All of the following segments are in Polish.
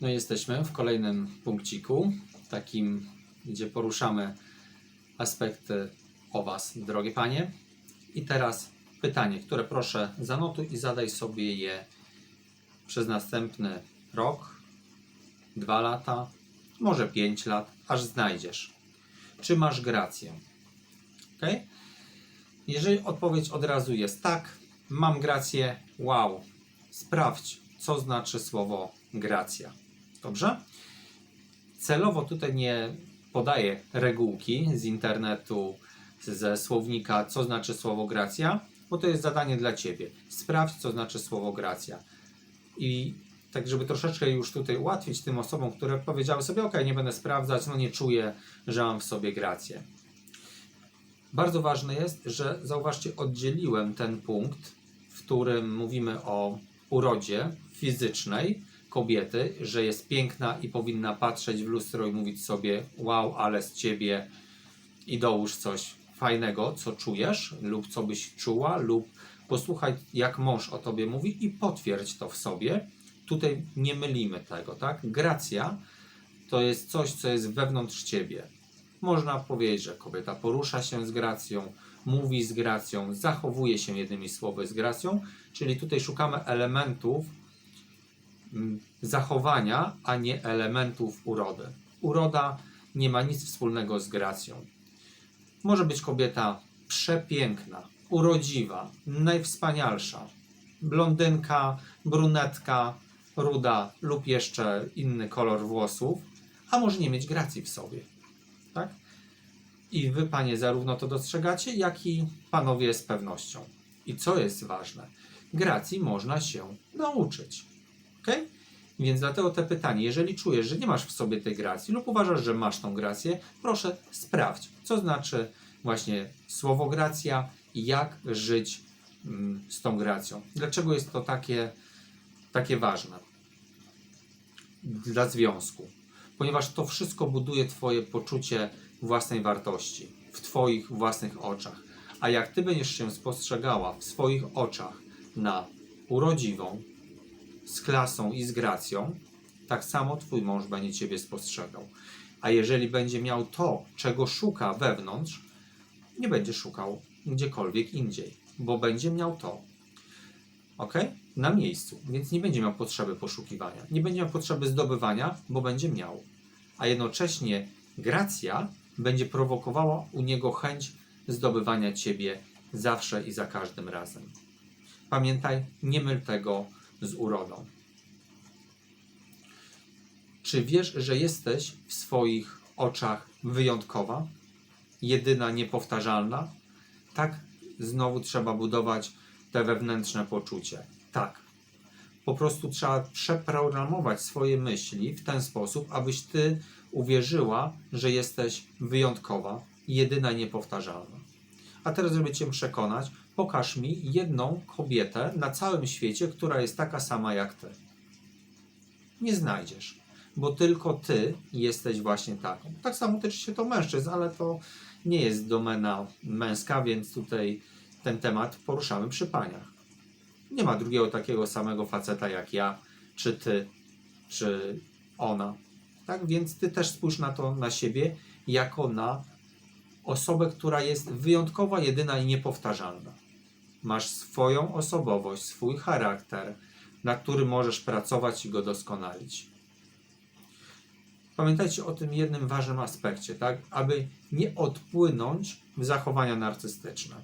No jesteśmy w kolejnym punkciku, takim, gdzie poruszamy aspekty o Was, drogie Panie. I teraz pytanie, które proszę zanotuj i zadaj sobie je przez następny rok, dwa lata, może pięć lat, aż znajdziesz. Czy masz grację? Ok? Jeżeli odpowiedź od razu jest tak, mam grację, wow, sprawdź, co znaczy słowo gracja. Dobrze? Celowo tutaj nie podaję regułki z internetu, ze słownika, co znaczy słowo gracja, bo to jest zadanie dla Ciebie. Sprawdź, co znaczy słowo gracja. I tak, żeby troszeczkę już tutaj ułatwić tym osobom, które powiedziały sobie, ok, nie będę sprawdzać, no nie czuję, że mam w sobie grację. Bardzo ważne jest, że zauważcie, oddzieliłem ten punkt, w którym mówimy o urodzie fizycznej kobiety, że jest piękna i powinna patrzeć w lustro i mówić sobie: Wow, ale z ciebie i dołóż coś fajnego, co czujesz, lub co byś czuła, lub posłuchaj, jak mąż o tobie mówi i potwierdź to w sobie. Tutaj nie mylimy tego, tak? Gracja to jest coś, co jest wewnątrz ciebie. Można powiedzieć, że kobieta porusza się z gracją, mówi z gracją, zachowuje się jednymi słowy z gracją, czyli tutaj szukamy elementów zachowania, a nie elementów urody. Uroda nie ma nic wspólnego z gracją. Może być kobieta przepiękna, urodziwa, najwspanialsza, blondynka, brunetka, ruda lub jeszcze inny kolor włosów, a może nie mieć gracji w sobie. Tak? I wy, panie, zarówno to dostrzegacie, jak i panowie z pewnością. I co jest ważne? Gracji można się nauczyć. Ok? Więc dlatego te pytanie, jeżeli czujesz, że nie masz w sobie tej gracji lub uważasz, że masz tą grację, proszę sprawdź, co znaczy właśnie słowo gracja i jak żyć mm, z tą gracją. Dlaczego jest to takie, takie ważne dla związku? Ponieważ to wszystko buduje Twoje poczucie własnej wartości w Twoich własnych oczach. A jak Ty będziesz się spostrzegała w swoich oczach na urodziwą, z klasą i z gracją, tak samo Twój mąż będzie Ciebie spostrzegał. A jeżeli będzie miał to, czego szuka wewnątrz, nie będzie szukał gdziekolwiek indziej, bo będzie miał to. Ok? Na miejscu, więc nie będzie miał potrzeby poszukiwania, nie będzie miał potrzeby zdobywania, bo będzie miał. A jednocześnie gracja będzie prowokowała u niego chęć zdobywania Ciebie zawsze i za każdym razem. Pamiętaj, nie myl tego z urodą. Czy wiesz, że jesteś w swoich oczach wyjątkowa, jedyna, niepowtarzalna? Tak, znowu trzeba budować te wewnętrzne poczucie. Tak. Po prostu trzeba przeprogramować swoje myśli w ten sposób, abyś ty uwierzyła, że jesteś wyjątkowa, jedyna, niepowtarzalna. A teraz, żeby Cię przekonać, pokaż mi jedną kobietę na całym świecie, która jest taka sama jak Ty. Nie znajdziesz, bo tylko Ty jesteś właśnie taką. Tak samo tyczy się to mężczyzn, ale to nie jest domena męska, więc tutaj ten temat poruszamy przy paniach. Nie ma drugiego takiego samego faceta jak ja, czy Ty, czy ona. Tak więc Ty też spójrz na to na siebie jako na osobę, która jest wyjątkowa, jedyna i niepowtarzalna. Masz swoją osobowość, swój charakter, na którym możesz pracować i go doskonalić. Pamiętajcie o tym jednym ważnym aspekcie, tak? Aby nie odpłynąć w zachowania narcystyczne.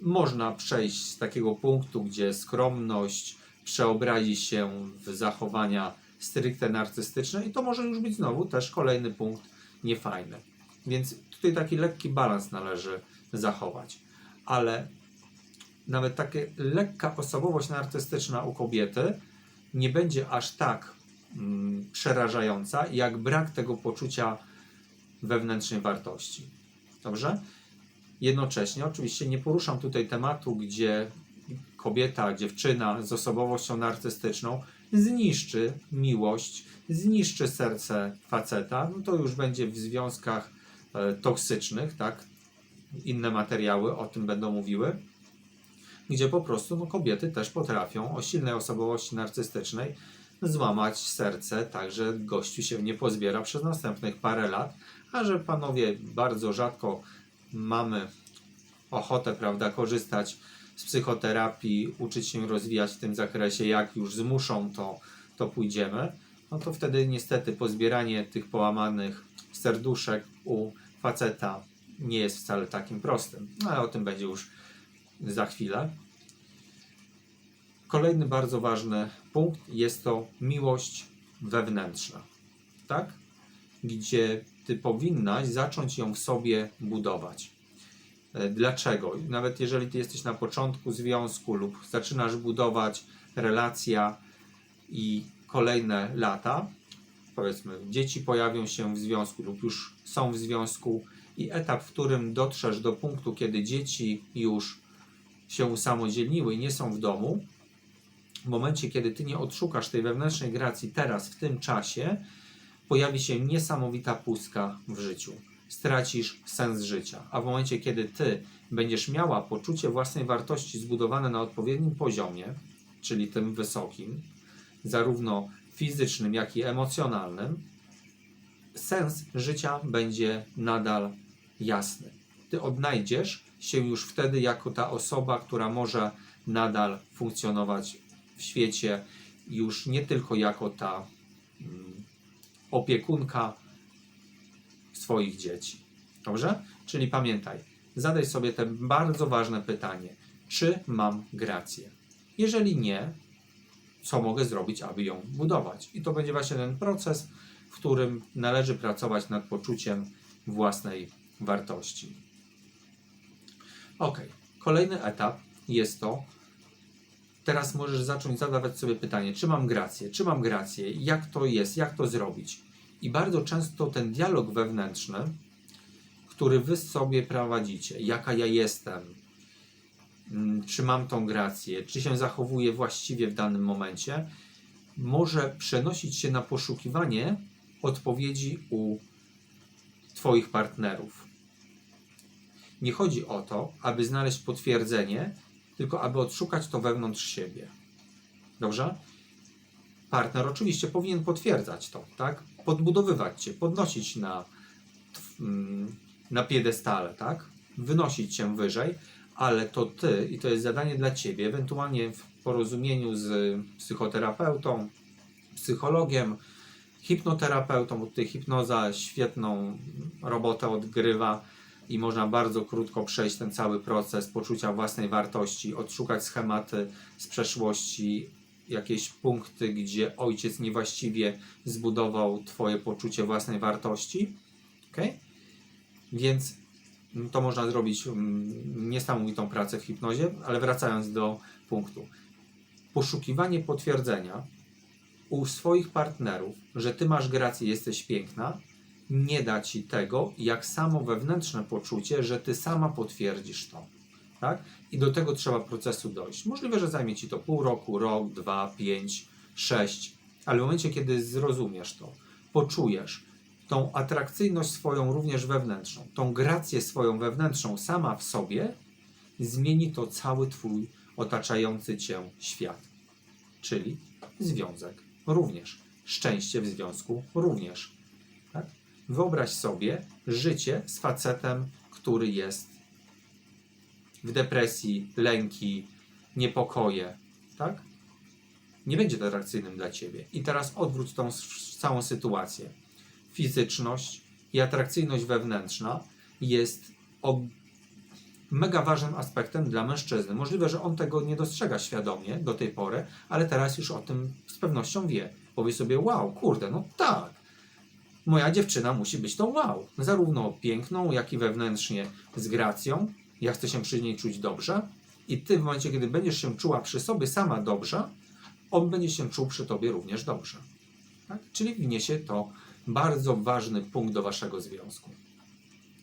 Można przejść z takiego punktu, gdzie skromność przeobrazi się w zachowania stricte narcystyczne i to może już być znowu też kolejny punkt niefajny. Więc tutaj taki lekki balans należy zachować. Ale nawet taka lekka osobowość narcystyczna u kobiety nie będzie aż tak mm, przerażająca, jak brak tego poczucia wewnętrznej wartości. Dobrze? Jednocześnie, oczywiście, nie poruszam tutaj tematu, gdzie kobieta, dziewczyna z osobowością narcystyczną zniszczy miłość, zniszczy serce faceta, no to już będzie w związkach e, toksycznych, tak? Inne materiały o tym będą mówiły, gdzie po prostu no, kobiety też potrafią o silnej osobowości narcystycznej złamać serce, tak że gościu się nie pozbiera przez następnych parę lat, a że panowie bardzo rzadko mamy ochotę, prawda, korzystać z psychoterapii, uczyć się rozwijać w tym zakresie, jak już zmuszą, to, to pójdziemy, no to wtedy niestety pozbieranie tych połamanych serduszek u faceta nie jest wcale takim prostym. No ale o tym będzie już za chwilę. Kolejny bardzo ważny punkt jest to miłość wewnętrzna. Tak? Gdzie ty powinnaś zacząć ją w sobie budować. E, Dlaczego? Nawet jeżeli ty jesteś na początku związku lub zaczynasz budować relacja i kolejne lata, powiedzmy, dzieci pojawią się w związku lub już są w związku i etap, w którym dotrzesz do punktu, kiedy dzieci już się usamodzielniły i nie są w domu, w momencie, kiedy ty nie odszukasz tej wewnętrznej gracji teraz, w tym czasie, pojawi się niesamowita pustka w życiu. Stracisz sens życia. A w momencie, kiedy ty będziesz miała poczucie własnej wartości zbudowane na odpowiednim poziomie, czyli tym wysokim, zarówno fizycznym, jak i emocjonalnym, sens życia będzie nadal jasny. Ty odnajdziesz się już wtedy jako ta osoba, która może nadal funkcjonować w świecie, już nie tylko jako ta mm, opiekunka swoich dzieci. Dobrze? Czyli pamiętaj, zadaj sobie te bardzo ważne pytanie: czy mam grację? Jeżeli nie, co mogę zrobić, aby ją budować? I to będzie właśnie ten proces, w którym należy pracować nad poczuciem własnej wartości. Ok, kolejny etap jest to, teraz możesz zacząć zadawać sobie pytanie, czy mam grację, czy mam grację, jak to jest, jak to zrobić. I bardzo często ten dialog wewnętrzny, który wy sobie prowadzicie, jaka ja jestem, mm, czy mam tą grację, czy się zachowuję właściwie w danym momencie, może przenosić się na poszukiwanie odpowiedzi u Twoich partnerów. Nie chodzi o to, aby znaleźć potwierdzenie, tylko aby odszukać to wewnątrz siebie. Dobrze? Partner oczywiście powinien potwierdzać to, tak? Podbudowywać cię, podnosić na, mm, na piedestale, tak? Wynosić cię wyżej, ale to ty i to jest zadanie dla ciebie, ewentualnie w porozumieniu z psychoterapeutą, psychologiem, hipnoterapeutą, bo tutaj hipnoza świetną robotę odgrywa i można bardzo krótko przejść ten cały proces poczucia własnej wartości, odszukać schematy z przeszłości, jakieś punkty, gdzie ojciec niewłaściwie zbudował Twoje poczucie własnej wartości. ok? Więc to można zrobić mm, niesamowitą pracę w hipnozie, ale wracając do punktu. Poszukiwanie potwierdzenia u swoich partnerów, że ty masz grację, jesteś piękna, nie da ci tego, jak samo wewnętrzne poczucie, że ty sama potwierdzisz to. Tak? I do tego trzeba procesu dojść. Możliwe, że zajmie ci to pół roku, rok, dwa, pięć, sześć, ale w momencie, kiedy zrozumiesz to, poczujesz tą atrakcyjność swoją również wewnętrzną, tą grację swoją wewnętrzną sama w sobie, zmieni to cały twój otaczający cię świat. Czyli związek również. Szczęście w związku również. Wyobraź sobie życie z facetem, który jest w depresji, lęki, niepokoje. Tak? Nie będzie to atrakcyjnym dla ciebie. I teraz odwróć tą całą sytuację. Fizyczność i atrakcyjność wewnętrzna jest mega ważnym aspektem dla mężczyzny. Możliwe, że on tego nie dostrzega świadomie do tej pory, ale teraz już o tym z pewnością wie. Powie sobie, wow, kurde, no tak. Moja dziewczyna musi być tą wow. Zarówno piękną, jak i wewnętrznie z gracją. Ja chcę się przy niej czuć dobrze. I ty w momencie, kiedy będziesz się czuła przy sobie sama dobrze, on będzie się czuł przy tobie również dobrze. Tak? Czyli wniesie to bardzo ważny punkt do waszego związku.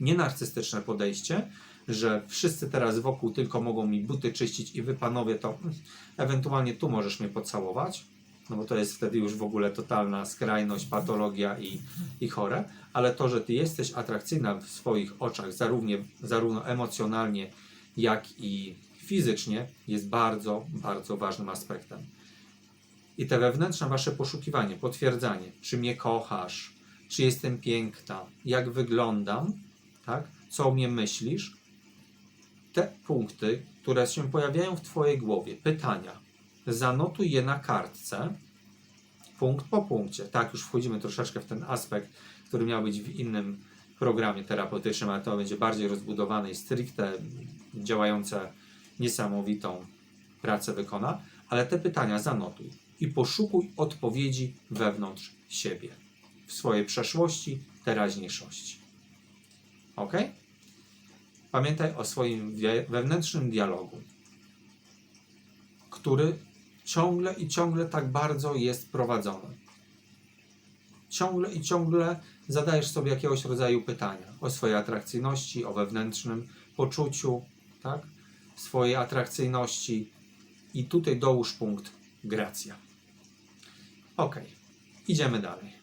Nie narcystyczne podejście, że wszyscy teraz wokół tylko mogą mi buty czyścić i wy panowie to mm, ewentualnie tu możesz mnie pocałować, no bo to jest wtedy już w ogóle totalna skrajność, patologia i, i chore, ale to, że ty jesteś atrakcyjna w swoich oczach, zarówno, zarówno emocjonalnie, jak i fizycznie, jest bardzo, bardzo ważnym aspektem. I te wewnętrzne wasze poszukiwanie, potwierdzanie, czy mnie kochasz, czy jestem piękna, jak wyglądam, tak? co o mnie myślisz, te punkty, które się pojawiają w Twojej głowie, pytania, zanotuj je na kartce, punkt po punkcie. Tak, już wchodzimy troszeczkę w ten aspekt, który miał być w innym programie terapeutycznym, ale to będzie bardziej rozbudowane i stricte działające niesamowitą pracę wykona, ale te pytania zanotuj i poszukuj odpowiedzi wewnątrz siebie, w swojej przeszłości, teraźniejszości. Ok? Pamiętaj o swoim wewnętrznym dialogu, który ciągle i ciągle tak bardzo jest prowadzony. Ciągle i ciągle zadajesz sobie jakiegoś rodzaju pytania o swojej atrakcyjności, o wewnętrznym poczuciu, tak? swojej atrakcyjności i tutaj dołóż punkt gracja. Ok, idziemy dalej.